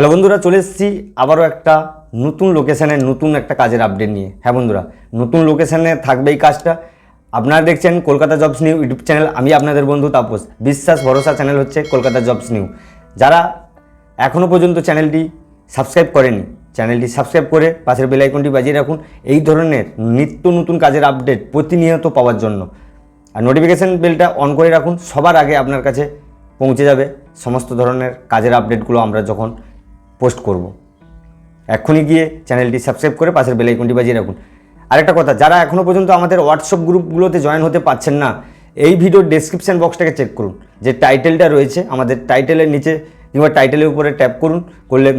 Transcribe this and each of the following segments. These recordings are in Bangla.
হ্যালো বন্ধুরা, চলে এসেছি আবারও একটা নতুন লোকেশানে নতুন একটা কাজের আপডেট নিয়ে। হ্যাঁ বন্ধুরা, নতুন লোকেশানে থাকবে এই কাজটা। আপনারা দেখছেন Kolkata jobs new YouTube channel আমি আপনাদের বন্ধু তাপস। বিশ্বাস ভরসা চ্যানেল হচ্ছে কলকাতা জবস নিউ যারা এখনও পর্যন্ত চ্যানেলটি সাবস্ক্রাইব করেনি চ্যানেলটি সাবস্ক্রাইব করে পাশের বেল আইকনটি বাজিয়ে রাখুন। এই ধরনের নিত্য নতুন কাজের আপডেট প্রতিনিয়ত পাওয়ার জন্য। আর নোটিফিকেশান বেলটা অন করে রাখুন, সবার আগে আপনার কাছে পৌঁছে যাবে সমস্ত ধরনের কাজের আপডেটগুলো আমরা যখন পোস্ট করব। এক্ষুনি গিয়ে চ্যানেলটি সাবস্ক্রাইব করে পাশের বেল আইকনটি বাজিয়ে রাখুন। আরেকটা কথা, যারা এখনও পর্যন্ত আমাদের হোয়াটসঅ্যাপ গ্রুপগুলোতে জয়েন হতে পারছেন না, এই ভিডিওর ডেসক্রিপশন বক্সটাকে চেক করুন। যে টাইটেলটা রয়েছে, আমাদের টাইটেলের নিচে কিংবা টাইটেলের উপরে ট্যাপ করুন, করলে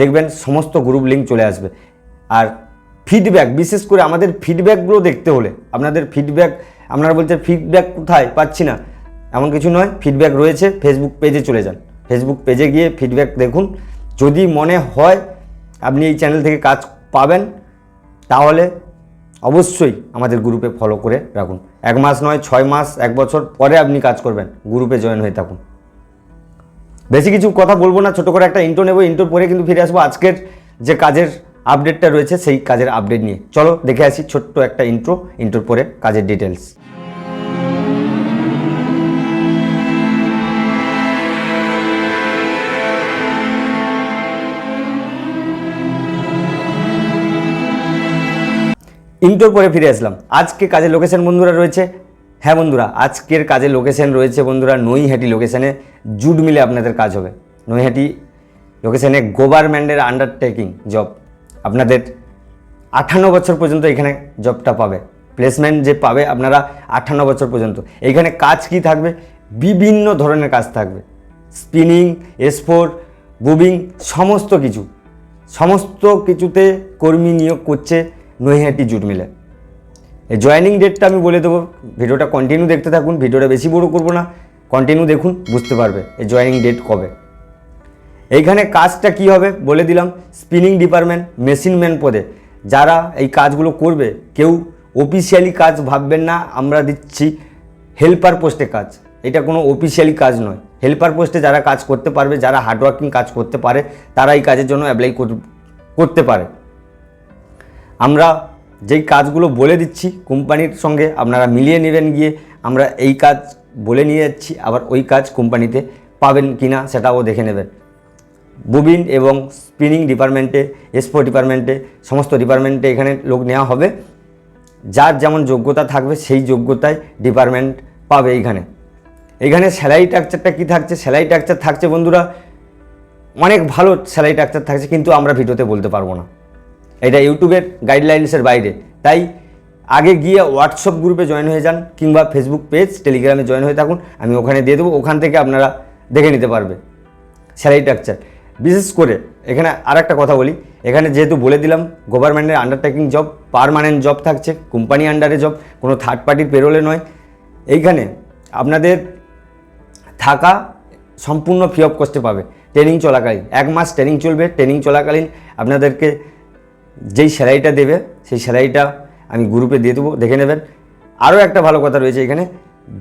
দেখবেন সমস্ত গ্রুপ লিঙ্ক চলে আসবে। আর ফিডব্যাক বিশেষ করে আমাদের ফিডব্যাকগুলো দেখতে হলে, আপনাদের ফিডব্যাক আপনারা বলছেন ফিডব্যাক কোথায় পাচ্ছি না, এমন কিছু নয় ফিডব্যাক রয়েছে ফেসবুক পেজে চলে যান। ফেসবুক পেজে গিয়ে ফিডব্যাক দেখুন। যদি মনে হয় আপনি এই চ্যানেল থেকে কাজ পাবেন, তাহলে অবশ্যই আমাদের গ্রুপে ফলো করে রাখুন। এক মাস নয়, ছয় মাস, এক বছর পরে আপনি কাজ করবেন গ্রুপে জয়েন হয়ে থাকুন। বেশি কিছু কথা বলব না, ছোটো করে একটা ইন্টো নেব ইন্টোর পরে কিন্তু ফিরে আসব। আজকের যে কাজের আপডেটটা রয়েছে, সেই কাজের আপডেট নিয়ে। চলো দেখে আসি ছোট্ট একটা ইন্ট্রো ইন্টোর পরে কাজের ডিটেলস ইন্টোর পরে ফিরে আসলাম। আজকে কাজের লোকেশন বন্ধুরা রয়েছে। হ্যাঁ বন্ধুরা, আজকের কাজের লোকেশন রয়েছে বন্ধুরা নৈহাটি লোকেশনে জুট মিলে আপনাদের কাজ হবে। নৈহাটি লোকেশনে গভর্নমেন্টের আন্ডারটেকিং জব আপনাদের আটান্ন বছর পর্যন্ত এখানে জবটা পাবে। প্লেসমেন্ট যে পাবে আপনারা আটান্ন বছর পর্যন্ত। এইখানে কাজ কি থাকবে? বিভিন্ন ধরনের কাজ থাকবে। স্পিনিং এসফোর বুবিং সমস্ত কিছু। সমস্ত কিছুতে কর্মী নিয়োগ করছে নৈহাটি জুট মিলে। এই জয়েনিং ডেটটা আমি বলে দেবো। ভিডিওটা কন্টিনিউ দেখতে থাকুন, ভিডিওটা বেশি বড় করব না। কন্টিনিউ দেখুন, বুঝতে পারবে এই জয়েনিং ডেট কবে। এইখানে কাজটা কি হবে বলে দিলাম স্পিনিং ডিপার্টমেন্ট মেশিন ম্যান পদে। যারা এই কাজগুলো করবে, কেউ অফিসিয়ালি কাজ ভাববেন না, আমরা দিচ্ছি হেল্পার পোস্টে কাজ। এটা কোনো অফিসিয়ালি কাজ নয়। হেল্পার পোস্টে যারা কাজ করতে পারবে, যারা হার্ডওয়ার্কিং কাজ করতে পারে, তারা এই কাজের জন্য অ্যাপ্লাই করতে পারে। আমরা যেই কাজগুলো বলে দিচ্ছি কোম্পানির সঙ্গে আপনারা মিলিয়ে নেবেন গিয়ে আমরা এই কাজ বলে নিয়ে যাচ্ছি, আবার ওই কাজ কোম্পানিতে পাবেন কি না সেটাও দেখে নেবেন। বুবিন এবং স্পিনিং ডিপার্টমেন্টে এসপো ডিপার্টমেন্টে, সমস্ত ডিপার্টমেন্টে এখানে লোক নেওয়া হবে। যার যেমন যোগ্যতা থাকবে সেই যোগ্যতায় ডিপার্টমেন্ট পাবে এইখানে। এইখানে স্যালারি স্ট্রাকচারটা কী থাকছে? স্যালারি স্ট্রাকচার থাকছে বন্ধুরা, অনেক ভালো স্যালারি স্ট্রাকচার থাকছে, কিন্তু আমরা ভিডিওতে বলতে পারব না। এটা ইউটিউবের গাইডলাইন্সের বাইরে। তাই আগে গিয়ে হোয়াটসঅ্যাপ গ্রুপে জয়েন হয়ে যান কিংবা ফেসবুক পেজ টেলিগ্রামে জয়েন হয়ে থাকুন, আমি ওখানে দিয়ে দেবো, ওখান থেকে আপনারা দেখে নিতে পারবে স্যালারি স্ট্রাকচার বিশেষ করে এখানে আর একটা কথা বলি, এখানে যেহেতু বলে দিলাম গভর্নমেন্টের আন্ডারটেকিং জব পারমানেন্ট জব থাকছে কোম্পানি আন্ডারে জব কোনো থার্ড পার্টির পেরোলে নয়। এইখানে আপনাদের থাকা সম্পূর্ণ ফ্রি অফ কস্টে পাবে। ট্রেনিং চলাকালীন, এক মাস ট্রেনিং চলবে ট্রেনিং চলাকালীন আপনাদেরকে যেই স্যালারিটা দেবে, সেই স্যালারিটা আমি গ্রুপে দিয়ে দেবো, দেখে নেবেন। আরও একটা ভালো কথা রয়েছে এখানে,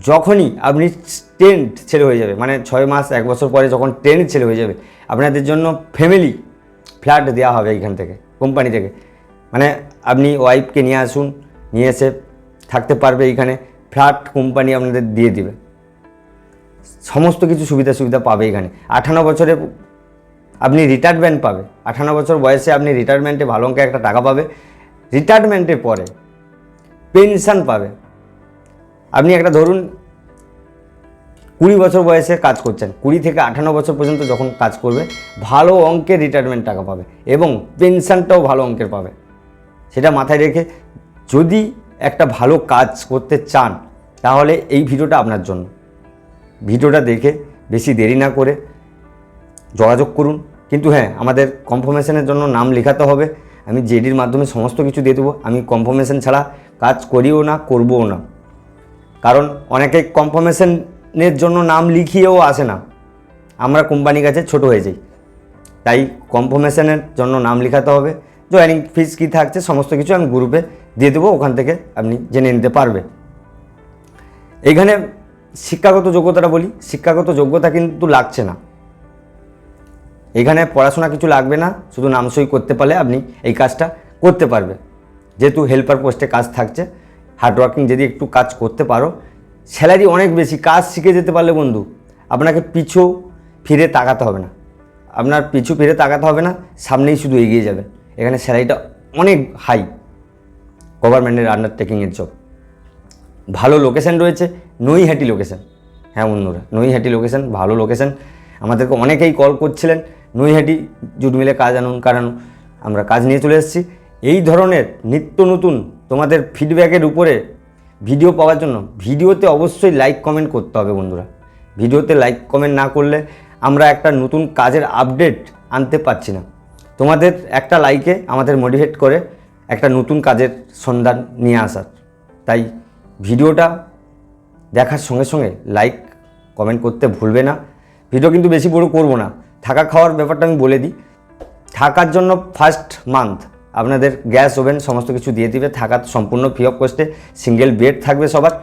যখনই আপনি টেন্ট ছেলে হয়ে যাবে মানে ছয় মাস, এক বছর পরে যখন টেন্ট ছেলে হয়ে যাবে, আপনাদের জন্য ফ্যামিলি ফ্ল্যাট দেওয়া হবে এখান থেকে কোম্পানি থেকে। মানে আপনি ওয়াইফকে নিয়ে আসুন, নিয়ে এসে থাকতে পারবে এখানে ফ্ল্যাট কোম্পানি আপনাদের দিয়ে দিবে। সমস্ত কিছু সুবিধা সুবিধা পাবে এখানে। আঠানো বছরে আপনি রিটায়ারমেন্ট পাবে। আঠান্ন বছর বয়সে আপনি রিটায়ারমেন্টে ভালো অঙ্কে একটা টাকা পাবে। রিটায়ারমেন্টের পরে পেনশন পাবে। আপনি একটা ধরুন কুড়ি বছর বয়সে কাজ করছেন। কুড়ি থেকে আঠান্ন বছর পর্যন্ত যখন কাজ করবে, ভালো অঙ্কের রিটায়ারমেন্ট টাকা পাবে এবং পেনশনটাও ভালো অঙ্কের পাবে। সেটা মাথায় রেখে যদি একটা ভালো কাজ করতে চান, তাহলে এই ভিডিওটা আপনার জন্য। ভিডিওটা দেখে বেশি দেরি না করে যোগাযোগ করুন। কিন্তু হ্যাঁ আমাদের কনফার্মেশনের জন্য নাম লেখাতে হবে। আমি জেডির মাধ্যমে সমস্ত কিছু দিয়ে দেবো। আমি কনফার্মেশন ছাড়া কাজ করিও না, করবও না। কারণ অনেকে কনফার্মেশনের জন্য নাম লিখিয়েও আসে না। আমরা কোম্পানির কাছে ছোট হয়ে যাই। তাই কনফার্মেশনের জন্য নাম লেখাতে হবে। জয়েনিং ফিস কী থাকছে, সমস্ত কিছু আমি গ্রুপে দিয়ে দেবো। ওখান থেকে আপনি জেনে নিতে পারবে। এইখানে শিক্ষাগত যোগ্যতাটা বলি। শিক্ষাগত যোগ্যতা কিন্তু লাগছে না। এখানে পড়াশোনা কিছু লাগবে না, শুধু নামসই করতে পারলে আপনি এই কাজটা করতে পারবে যেহেতু হেল্পার পোস্টে কাজ থাকছে হার্ডওয়ার্কিং যদি একটু কাজ করতে পারো স্যালারি অনেক বেশি, কাজ শিখে যেতে পারলে বন্ধু, আপনাকে পিছু ফিরে তাকাতে হবে না। আপনার পিছু ফিরে তাকাতে হবে না, সামনেই শুধু এগিয়ে যাবেন এখানে স্যালারিটা অনেক হাই গভর্নমেন্টের আন্ডারটেকিংয়ের জব ভালো লোকেশন রয়েছে, নৈহাটি লোকেশন হ্যাঁ বন্ধুরা, নৈহাটি লোকেশান ভালো লোকেশান আমাদেরকে অনেকেই কল করছিলেন নৈহাটি জুট মিলে কাজ আনুন কারণ আমরা কাজ নিয়ে চলে এসেছি। এই ধরনের নিত্য নতুন তোমাদের ফিডব্যাকের উপরে ভিডিও পাওয়ার জন্য ভিডিওতে অবশ্যই লাইক কমেন্ট করতে হবে বন্ধুরা। ভিডিওতে লাইক কমেন্ট না করলে আমরা একটা নতুন কাজের আপডেট আনতে পারছি না। তোমাদের একটা লাইকে আমাদের মোটিভেট করে একটা নতুন কাজের সন্ধান নিয়ে আসার। তাই ভিডিওটা দেখার সঙ্গে সঙ্গে লাইক কমেন্ট করতে ভুলবে না। ভিডিও কিন্তু বেশি বড় করব না। থাকা খাওয়ার ব্যাপারটা আমি বলে দিই। থাকার জন্য ফার্স্ট মান্থ আপনাদের গ্যাস, ওভেন সমস্ত কিছু দিয়ে দিবে থাকার সম্পূর্ণ ফ্রি অফ কস্টে সিঙ্গেল বেড থাকবে সবার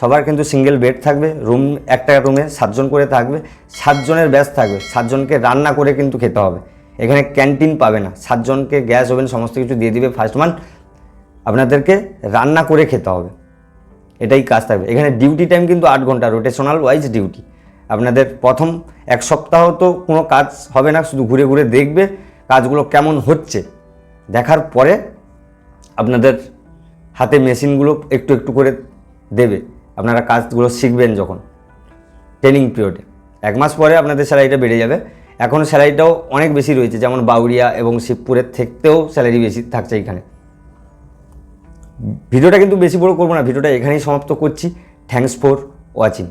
সবার কিন্তু সিঙ্গেল বেড থাকবে রুম একটা রুমে সাতজন করে থাকবে, সাতজনের ব্যাস থাকবে, সাতজনকে রান্না করে কিন্তু খেতে হবে। এখানে ক্যান্টিন পাবে না, সাতজনকে গ্যাস, ওভেন সমস্ত কিছু দিয়ে দিবে ফার্স্ট মান্থ আপনাদেরকে রান্না করে খেতে হবে। এটাই কাজ থাকবে। এখানে ডিউটি টাইম কিন্তু আট ঘণ্টা রোটেশনাল ওয়াইজ ডিউটি আপনাদের প্রথম এক সপ্তাহ তো কোনো কাজ হবে না, শুধু ঘুরে ঘুরে দেখবে কাজগুলো কেমন হচ্ছে। দেখার পরে আপনাদের হাতে মেশিনগুলো একটু একটু করে দেবে। আপনারা কাজগুলো শিখবেন যখন ট্রেনিং পিরিয়ডে। এক মাস পরে আপনাদের স্যালারিটা বেড়ে যাবে। এখন স্যালারিটাও অনেক বেশি রয়েছে, যেমন বাউরিয়া এবং শিবপুরের থেকেও স্যালারি বেশি থাকছে এখানে। ভিডিওটা কিন্তু বেশি বড় করব না, ভিডিওটা এখানেই সমাপ্ত করছি। Thanks for watching